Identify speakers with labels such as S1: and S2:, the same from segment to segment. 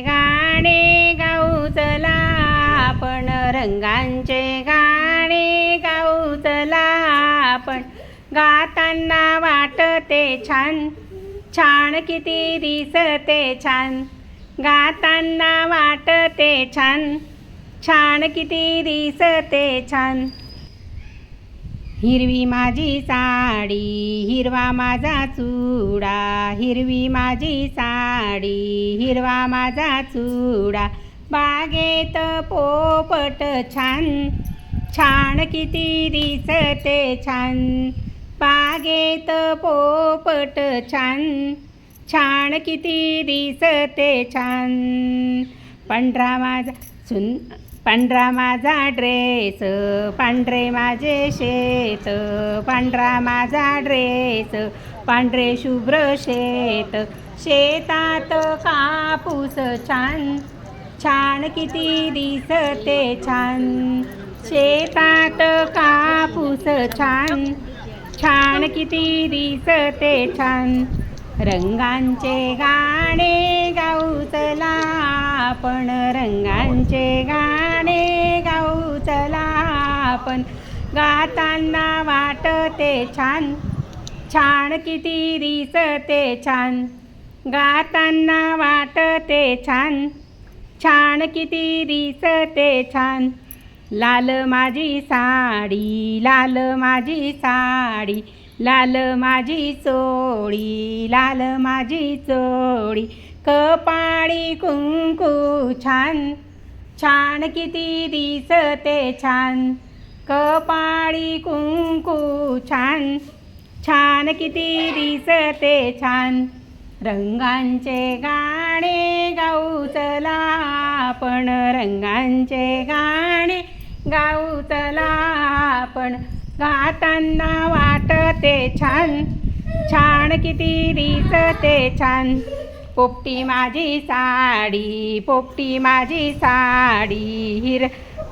S1: गाणे गाऊ चला आपण रंगांचे गाणे गाऊ चला आपण गाताना वाटते छान छान किती दिसते छान. गाताना वाटते छान छान किती दिसते छान. हिरवी माझी साडी हिरवा माझा चुडा. हिरवी माझी साडी हिरवा माझा चुडा. बागेत पोपट छान छान किती दिसते छान. बागेत पोपट छान छान किती दिसते छान. पांढरा माझा सुन पांढरा माझा ड्रेस पांढरे माझे शेत पांढरा माझा ड्रेस पांढरे शुभ्र शेत. शेतात कापूस छान छान किती दिसते छान. शेतात कापूस छान छान किती दिसते छान. रंगांचे गाणे गाऊ चला आपण रंगांचे गाणे आपण गाताना वाटते छान. छान किती दिसते छान. गाताना वाटते छान. छान किती दिसते छान. लाल माझी साडी लाल माझी साडी लाल माझी चोळी लाल माझी चोळी. कपाळी कुंकू छान. छान किती दिसते छान. कपाळी कुंकू छान. छान किती दिसते छान. रंगांचे गाणे गाऊ चला आपण. रंगांचे गाणे गाऊ चला आपण. गाताना वाटते छान. छान किती दिसते छान. पोपटी माझी साडी पोपटी माझी साडी हिर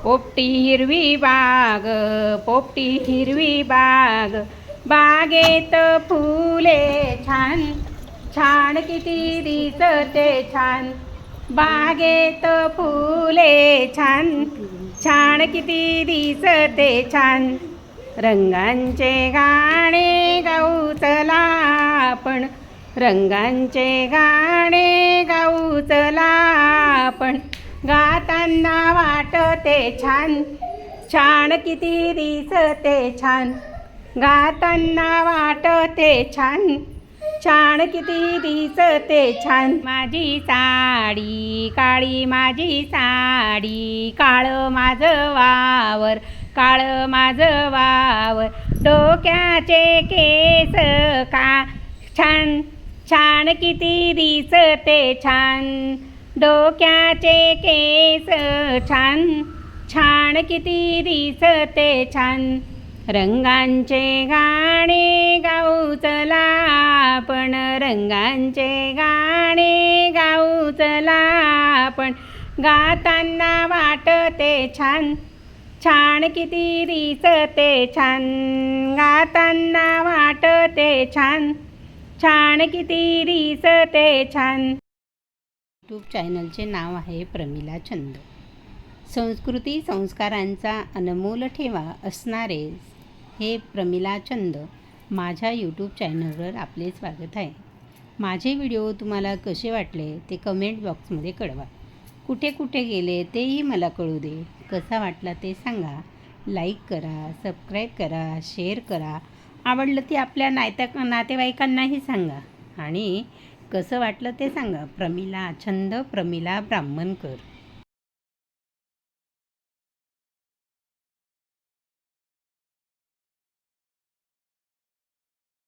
S1: पोपटी हिरवी बाग पोपटी हिरवी बाग बागेत फुले छान छान किती दिसते छान. बागेत फुले छान छान किती दिसते छान. रंगांचे गाणे गाऊ चला आपण रंगांचे गाणे गाऊ चला आपण. गाताना वाटते छान. छान किती दिसते छान. गाताना वाटते छान. छान किती दिसते छान. माझी साडी काळी माझी साडी काळं माझं वावर काळं माझं वावर. डोक्याचे केस का छान. छान किती दिसते छान. डोक्याचे केस छान छान किती दिसते छान. रंगांचे गाणे गाऊ चला आपण. रंगांचे गाणे गाऊ चला आपण. गाताना वाटते छान छान किती दिसते छान. गाताना वाटते छान छान किती दिसते छान. यूट्यूब चॅनलचे नाव आहे प्रमिला छंद संस्कृती संस्कारांचा अनमोल ठेवा असणारे हे प्रमिला छंद माझ्या यूट्यूब चॅनलवर आपले स्वागत आहे. माझे व्हिडिओ तुम्हाला कसे वाटले ते कमेंट बॉक्समध्ये कळवा. कुठे कुठे गेले तेही मला कळू दे. कसा वाटला ते सांगा. लाईक करा सबस्क्राईब करा शेअर करा. आवडलं ते आपल्या नात्या नातेवाईकांनाही सांगा. आणि कसं वाटलं ते सांगा. प्रमिला छंद प्रमिला ब्राह्मणकर.